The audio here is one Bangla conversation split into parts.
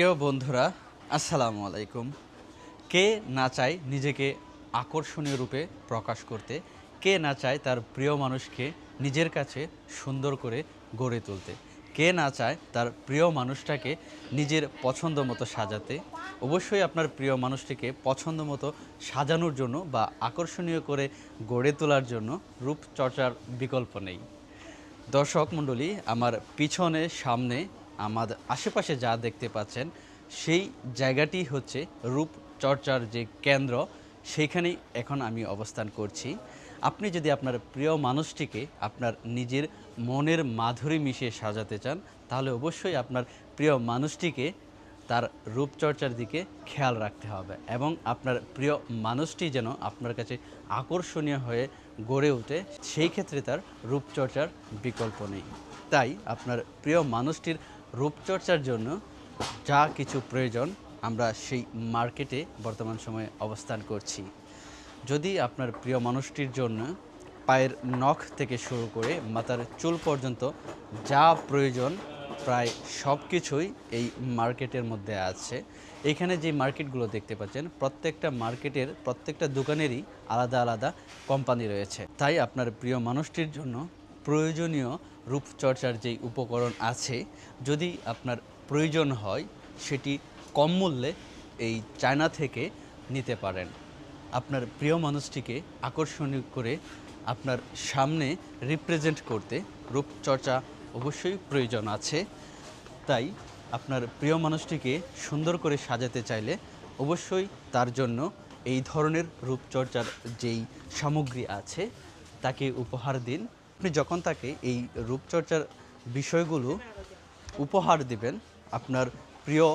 প্রিয় বন্ধুরা, আসসালামু আলাইকুম। কে না চায় নিজেকে আকর্ষণীয় রূপে প্রকাশ করতে? কে না চায় তার প্রিয় মানুষকে নিজের কাছে সুন্দর করে গড়ে তুলতে? কে না চায় তার প্রিয় মানুষটাকে নিজের পছন্দ মতো সাজাতে? অবশ্যই আপনার প্রিয় মানুষটিকে পছন্দ মতো সাজানোর জন্য বা আকর্ষণীয় করে গড়ে তোলার জন্য রূপচর্চার বিকল্প নেই। দর্শক মণ্ডলী, আমার পিছনে সামনে আমাদের আশেপাশে যা দেখতে পাচ্ছেন, সেই জায়গাটি হচ্ছে রূপচর্চার যে কেন্দ্র, সেইখানেই এখন আমি অবস্থান করছি। আপনি যদি আপনার প্রিয় মানুষটিকে আপনার নিজের মনের মাধুরী মিশিয়ে সাজাতে চান, তাহলে অবশ্যই আপনার প্রিয় মানুষটিকে তার রূপচর্চার দিকে খেয়াল রাখতে হবে এবং আপনার প্রিয় মানুষটি যেন আপনার কাছে আকর্ষণীয় হয়ে গড়ে ওঠে, সেই ক্ষেত্রে তার রূপচর্চার বিকল্প নেই। তাই আপনার প্রিয় মানুষটির রূপচর্চার জন্য যা কিছু প্রয়োজন আমরা সেই মার্কেটে বর্তমান সময়ে অবস্থান করছি। যদি আপনার প্রিয় মানুষটির জন্য পায়ের নখ থেকে শুরু করে মাথার চুল পর্যন্ত যা প্রয়োজন প্রায় সব কিছুই এই মার্কেটের মধ্যে আছে। এখানে যে মার্কেটগুলো দেখতে পাচ্ছেন, প্রত্যেকটা মার্কেটের প্রত্যেকটা দোকানেরই আলাদা আলাদা কোম্পানি রয়েছে। তাই আপনার প্রিয় মানুষটির জন্য প্রয়োজনীয় রূপচর্চার যেই উপকরণ আছে, যদি আপনার প্রয়োজন হয়, সেটি কম মূল্যে এই চায়না থেকে নিতে পারেন। আপনার প্রিয় মানুষটিকে আকর্ষণীয় করে আপনার সামনে রিপ্রেজেন্ট করতে রূপচর্চা অবশ্যই প্রয়োজন আছে। তাই আপনার প্রিয় মানুষটিকে সুন্দর করে সাজাতে চাইলে অবশ্যই তার জন্য এই ধরনের রূপচর্চার যেই সামগ্রী আছে, তাকে উপহার দিন। আপনি যখন তাকে এই রূপচর্চার বিষয়গুলো উপহার দিবেন, আপনার প্রিয়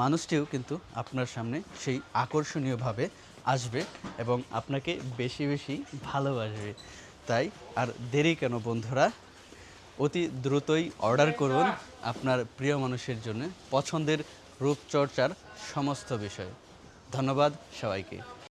মানুষটিও কিন্তু আপনার সামনে সেই আকর্ষণীয়ভাবে আসবে এবং আপনাকে বেশি বেশি ভালোবাসবে। তাই আর দেরি কেন বন্ধুরা? অতি দ্রুতই অর্ডার করুন আপনার প্রিয় মানুষের জন্য পছন্দের রূপচর্চার সমস্ত বিষয়। ধন্যবাদ সবাইকে।